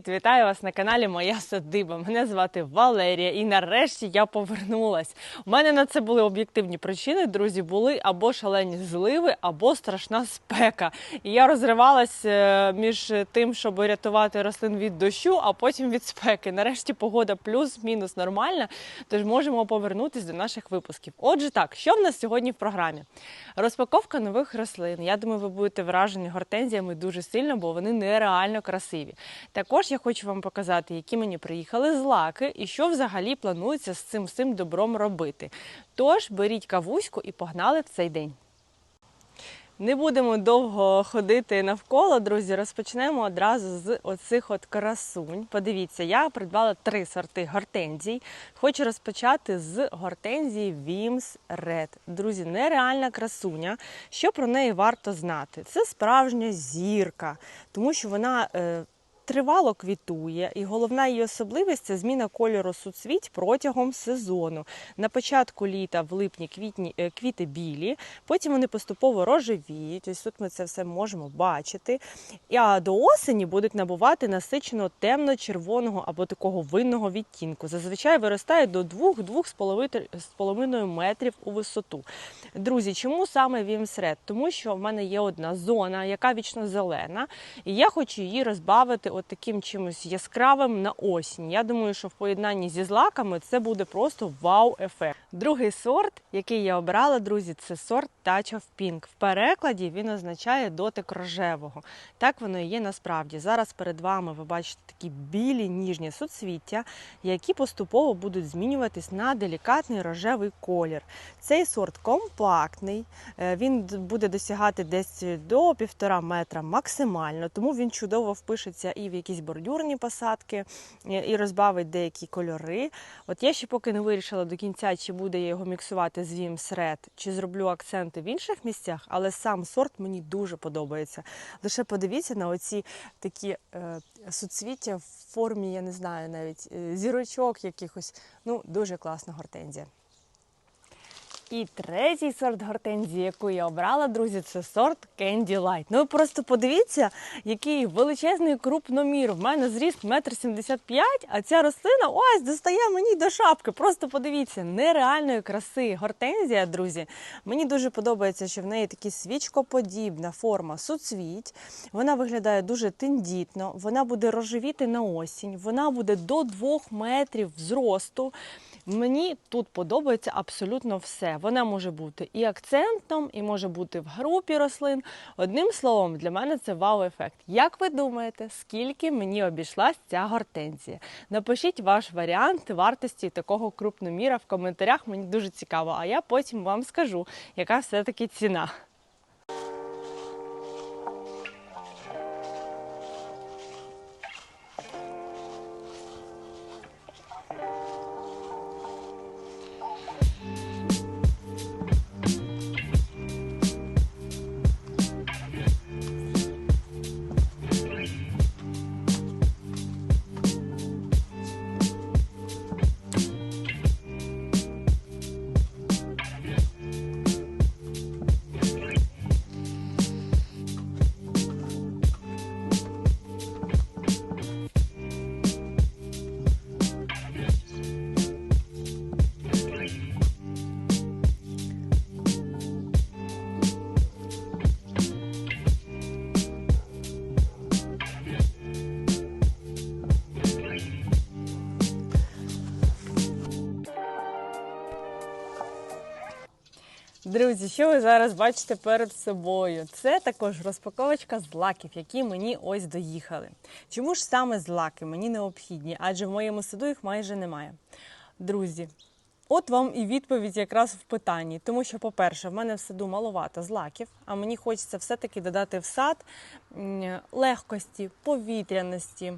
Привіт! Вітаю вас на каналі Моя Садиба. Мене звати Валерія, і нарешті я повернулась. У мене на це були об'єктивні причини. Друзі, були або шалені зливи, або страшна спека. І я розривалась е, між тим, щоб рятувати рослин від дощу, а потім від спеки. Нарешті погода плюс-мінус нормальна, тож можемо повернутися до наших випусків. Отже, так, що в нас сьогодні в програмі? Розпаковка нових рослин. Я думаю, ви будете вражені гортензіями дуже сильно, бо вони нереально красиві. Також я хочу вам показати, які мені приїхали злаки і що взагалі планується з цим всім добром робити. Тож беріть кавуську і погнали в цей день. Не будемо довго ходити навколо, друзі. Розпочнемо одразу з оцих от красунь. Подивіться, я придбала три сорти гортензій. Хочу розпочати з гортензії Вімс Red. Друзі, нереальна красуня. Що про неї варто знати? Це справжня зірка, тому що вона. Е, Тривало квітує, і головна її особливість це зміна кольору суцвіть протягом сезону. На початку літа, в липні, квітні е, квіти білі, потім вони поступово рожевіють. Ось тут ми це все можемо бачити. А до осені будуть набувати насичено темно-червоного або такого винного відтінку. Зазвичай виростає до 2-2,5 метрів у висоту. Друзі, чому саме Вімсред? Тому що в мене є одна зона, яка вічно зелена, і я хочу її розбавити от таким чимось яскравим на осінь. Я думаю, що в поєднанні зі злаками це буде просто вау-ефект. Другий сорт, який я обрала, друзі, це сорт Touch of Pink. В перекладі він означає дотик рожевого. Так воно і є насправді. Зараз перед вами ви бачите такі білі ніжні суцвіття, які поступово будуть змінюватись на делікатний рожевий колір. Цей сорт компактний, е, він буде досягати десь до півтора метра максимально, тому він чудово впишеться і в якісь бордюрні посадки, і розбавить деякі кольори. От я ще поки не вирішила до кінця, чи буде я його міксувати з Vim Red, чи зроблю акценти в інших місцях, але сам сорт мені дуже подобається. Лише подивіться на оці такі е, суцвіття в формі, я не знаю, навіть е, зірочок якихось. Ну, дуже класна гортензія. І третій сорт гортензії, яку я обрала, друзі, це сорт Candy Light. Ну ви просто подивіться, який величезний крупномір. В мене зріст 1,75 м, а ця рослина ось достає мені до шапки. Просто подивіться, нереальної краси гортензія, друзі. Мені дуже подобається, що в неї такі свічкоподібна форма суцвіть. Вона виглядає дуже тендітно, вона буде рожевіти на осінь, вона буде до 2 метрів зросту. Мені тут подобається абсолютно все. Вона може бути і акцентом, і може бути в групі рослин. Одним словом, для мене це вау-ефект. Як ви думаєте, скільки мені обійшлась ця гортензія? Напишіть ваш варіант вартості такого крупноміра в коментарях. Мені дуже цікаво, а я потім вам скажу, яка все-таки ціна. Друзі, що ви зараз бачите перед собою? Це також розпаковочка злаків, які мені ось доїхали. Чому ж саме злаки мені необхідні? Адже в моєму саду їх майже немає. Друзі, от вам і відповідь якраз в питанні. Тому що, по-перше, в мене в саду маловато злаків, а мені хочеться все-таки додати в сад легкості, повітряності.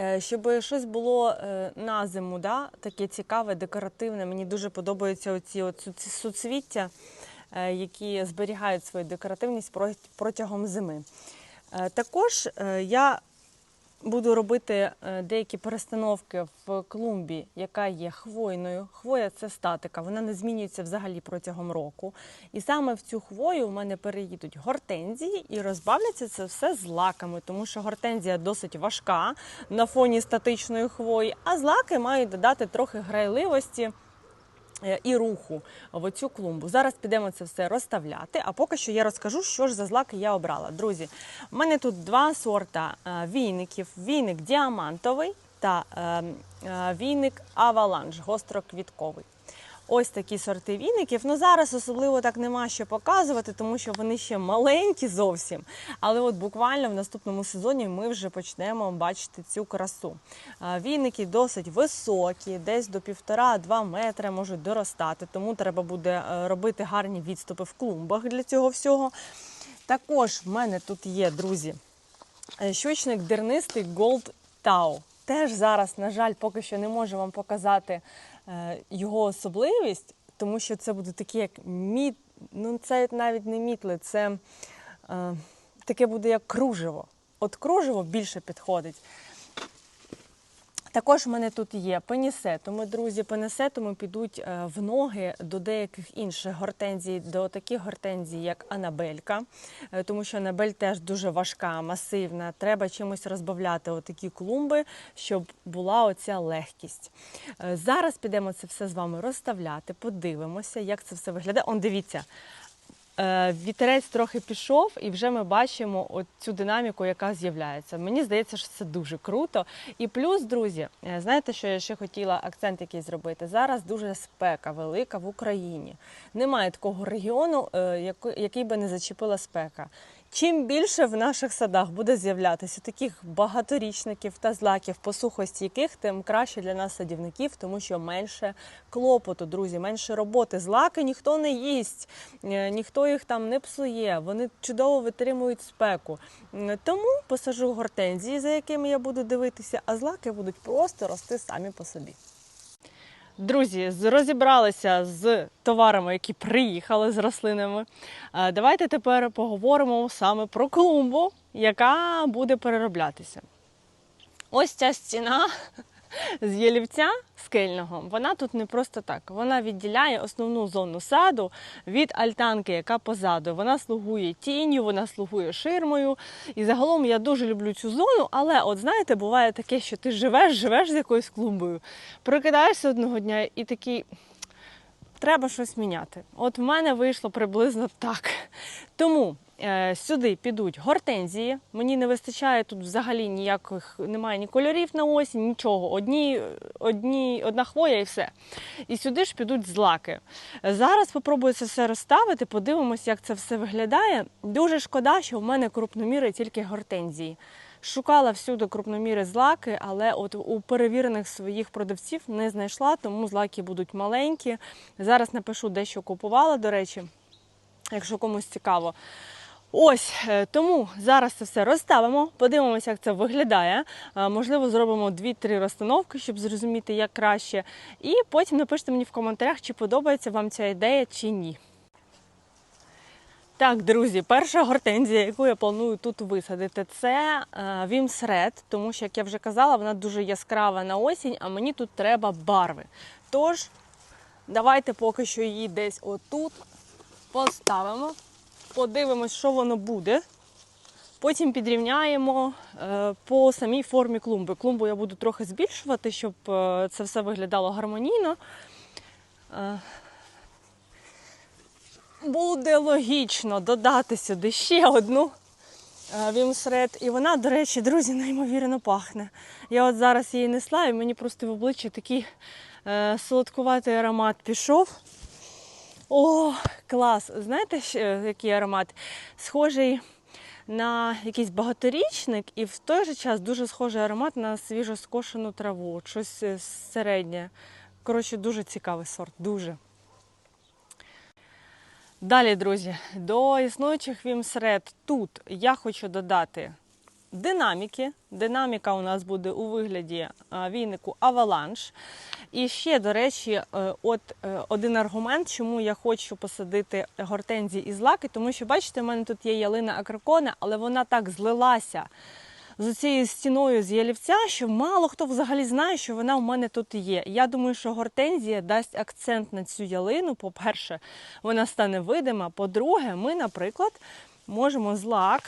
Е, щоб щось було е, на зиму, да, таке цікаве, декоративне. Мені дуже подобаються оці суцвіття, е, які зберігають свою декоративність протягом зими. Також я буду робити е, деякі перестановки в клумбі, яка є хвойною. Хвоя це статика, вона не змінюється взагалі протягом року. І саме в цю хвою в мене переїдуть гортензії і розбавляться це все з лаками, тому що гортензія досить важка на фоні статичної хвої, а злаки мають додати трохи грайливості. Е, І руху в оцю клумбу. Зараз підемо це все розставляти. А поки що я розкажу, що ж за злаки я обрала. Друзі, в мене тут два сорта е, війників: війник діамантовий та е, е, війник аваланж, гостроквітковий. Ось такі сорти віників. Ну зараз особливо так нема що показувати, тому що вони ще маленькі зовсім. Але от буквально в наступному сезоні ми вже почнемо бачити цю красу. Віники досить високі, десь до півтора-два метри можуть доростати, тому треба буде е, робити гарні відступи в клумбах для цього всього. Також в мене тут є, друзі, е, щучник дернистий Gold Tau. Теж зараз, на жаль, поки що не можу вам показати його особливість, тому що це буде такі, як міт. Ну, це навіть не мітли, це е, таке буде як кружево. От кружево більше підходить. Також в мене тут є пенісетуми, друзі. Пенісетуми підуть е, в ноги до деяких інших гортензій, до таких гортензій, як Анабелька, Е, тому що Анабель теж дуже важка, масивна. Треба чимось розбавляти отакі клумби, щоб була оця легкість. Е, Зараз підемо це все з вами розставляти, подивимося, як це все виглядає. Он дивіться. Е, Вітерець трохи пішов, і вже ми бачимо от цю динаміку, яка з'являється. Мені здається, що це дуже круто. І плюс, друзі, е, знаєте, що я ще хотіла акцент який зробити? Зараз дуже спека велика в Україні. Немає такого регіону, е, який би не зачепила спека. Чим більше в наших садах буде з'являтися таких багаторічників та злаків, посухостійких, тим краще для нас садівників, тому що менше клопоту, друзі, менше роботи. Злаки ніхто не їсть, е, ніхто їх там не псує. Вони чудово витримують спеку. Тому посажу гортензії, за якими я буду дивитися, а злаки будуть просто рости самі по собі. Друзі, розібралися з товарами, які приїхали з рослинами. Е, Давайте тепер поговоримо саме про клумбу, яка буде перероблятися. Ось ця стіна з ялівця скельного, вона тут не просто так. Вона відділяє основну зону саду від альтанки, яка позаду. Вона слугує тінню, вона слугує ширмою. І загалом я дуже люблю цю зону, але от знаєте, буває таке, що ти живеш, живеш з якоюсь клумбою, прокидаєшся одного дня і такий. Треба щось міняти. От в мене вийшло приблизно так. Тому е, сюди підуть гортензії. Мені не вистачає тут взагалі ніяких, немає ні кольорів на осінь, нічого. Одні, одні, одна хвоя і все. І сюди ж підуть злаки. Зараз спробую це все розставити, подивимося, як це все виглядає. Дуже шкода, що в мене крупноміри тільки гортензії. Шукала всюди крупноміри злаки, але от у перевірених своїх продавців не знайшла, тому злаки будуть маленькі. Зараз напишу, де що купувала, до речі, якщо комусь цікаво. Ось е, тому зараз це все розставимо, подивимося, як це виглядає. Е, Можливо, зробимо 2-3 розстановки, щоб зрозуміти, як краще. І потім напишіть мені в коментарях, чи подобається вам ця ідея чи ні. Так, друзі, перша гортензія, яку я планую тут висадити, це е, Вімсред, тому що, як я вже казала, вона дуже яскрава на осінь, а мені тут треба барви. Тож, давайте поки що її десь отут поставимо, подивимось, що воно буде. Потім підрівняємо е, по самій формі клумби. Клумбу я буду трохи збільшувати, щоб е, це все виглядало гармонійно. Е, буде логічно додати сюди ще одну е, вімсред. І вона, до речі, друзі, неймовірно пахне. Я от зараз її несла, і мені просто в обличчя такий е, солодкуватий аромат пішов. О, клас! Знаєте, ще, який аромат? Схожий на якийсь багаторічник, і в той же час дуже схожий аромат на свіжоскошену траву, щось е, середнє. Коротше, дуже цікавий сорт, дуже. Далі, друзі, до існуючих вімсред тут я хочу додати динаміки. Динаміка у нас буде у вигляді війнику Avalanche. І ще, до речі, е, от е, один аргумент, чому я хочу посадити гортензії і злаки, тому що, бачите, у мене тут є ялина акракона, але вона так злилася з цією стіною з ялівця, що мало хто взагалі знає, що вона в мене тут є. Я думаю, що гортензія дасть акцент на цю ялину. По-перше, вона стане видима. По-друге, ми, наприклад, можемо злак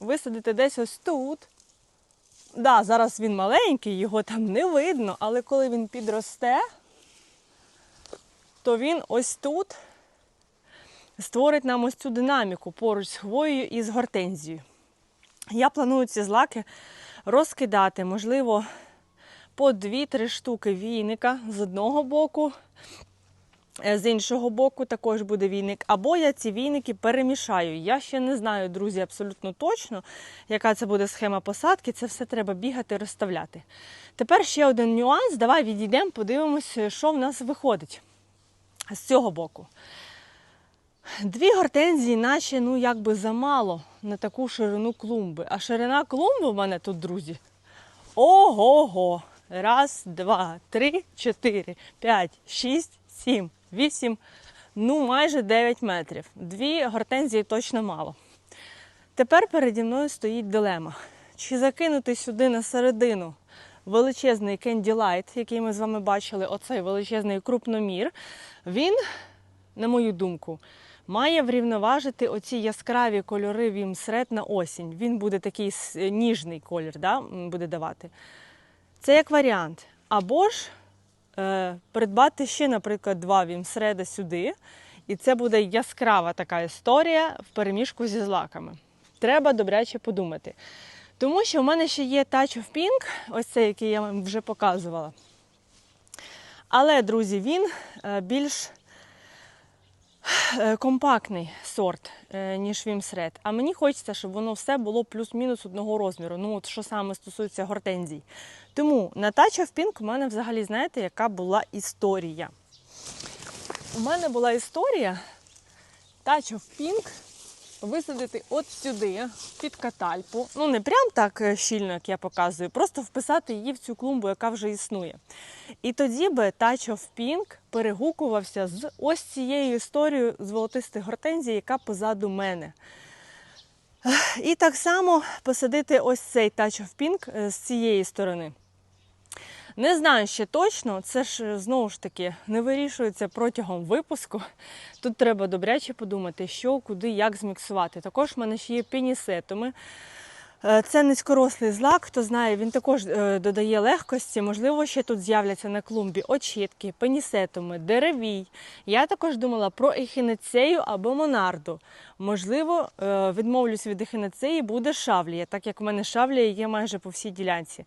висадити десь ось тут. Да, зараз він маленький, його там не видно, але коли він підросте, то він ось тут створить нам ось цю динаміку поруч з хвоєю і з гортензією. Я планую ці злаки розкидати, можливо, по 2-3 штуки війника з одного боку, е, з іншого боку також буде війник. Або я ці війники перемішаю. Я ще не знаю, друзі, абсолютно точно, яка це буде схема посадки. Це все треба бігати, розставляти. Тепер ще один нюанс. Давай відійдемо, подивимося, що в нас виходить з цього боку. Дві гортензії, наче ну якби замало на таку ширину клумби. А ширина клумби в мене тут, друзі. Ого-го! Раз, два, три, чотири, п'ять, шість, сім, вісім, ну майже 9 метрів. Дві гортензії точно мало. Тепер переді мною стоїть дилема. Чи закинути сюди на середину величезний Light, який ми з вами бачили, оцей величезний крупномір, він, на мою думку, має врівноважити оці яскраві кольори Вімсред на осінь. Він буде такий ніжний колір, да, буде давати. Це як варіант. Або ж е, придбати ще, наприклад, два вімсреда сюди, і це буде яскрава така історія в переміжку зі злаками. Треба добряче подумати. Тому що в мене ще є Touch of Pink, ось цей, який я вам вже показувала. Але, друзі, він е, більш е, компактний сорт, е, ніж Вімсред. А мені хочеться, щоб воно все було плюс-мінус одного розміру. Ну, от що саме стосується гортензій. Тому на Touch of Pink у мене взагалі, знаєте, яка була історія. У мене була історія of Pink висадити от сюди, під катальпу. Ну, не прям так е, щільно, як я показую, просто вписати її в цю клумбу, яка вже існує. І тоді би Touch of Pink перегукувався з ось цією історією золотистих гортензій, яка позаду мене. І так само посадити ось цей Touch of Pink е, з цієї сторони. Не знаю ще точно, це ж е, знову ж таки не вирішується протягом випуску. Тут треба добряче подумати, що, куди, як зміксувати. Також в мене ще є пінісетуми. Е, Це низькорослий злак, хто знає, він також е, додає легкості. Можливо, ще тут з'являться на клумбі очітки, пенісетуми, деревій. Я також думала про ехінецею або монарду. Можливо, відмовлюсь від ехінецеї, буде шавлія, так як в мене шавлія є майже по всій ділянці.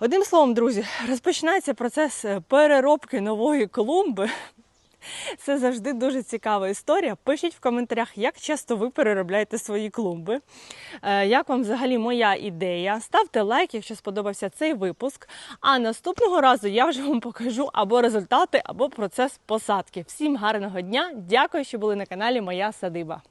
Одним словом, друзі, розпочинається процес е, переробки нової клумби. Це завжди дуже цікава історія. Пишіть в коментарях, як часто ви переробляєте свої клумби. Е, Як вам взагалі моя ідея? Ставте лайк, якщо сподобався цей випуск. А наступного разу я вже вам покажу або результати, або процес посадки. Всім гарного дня! Дякую, що були на каналі Моя Садиба.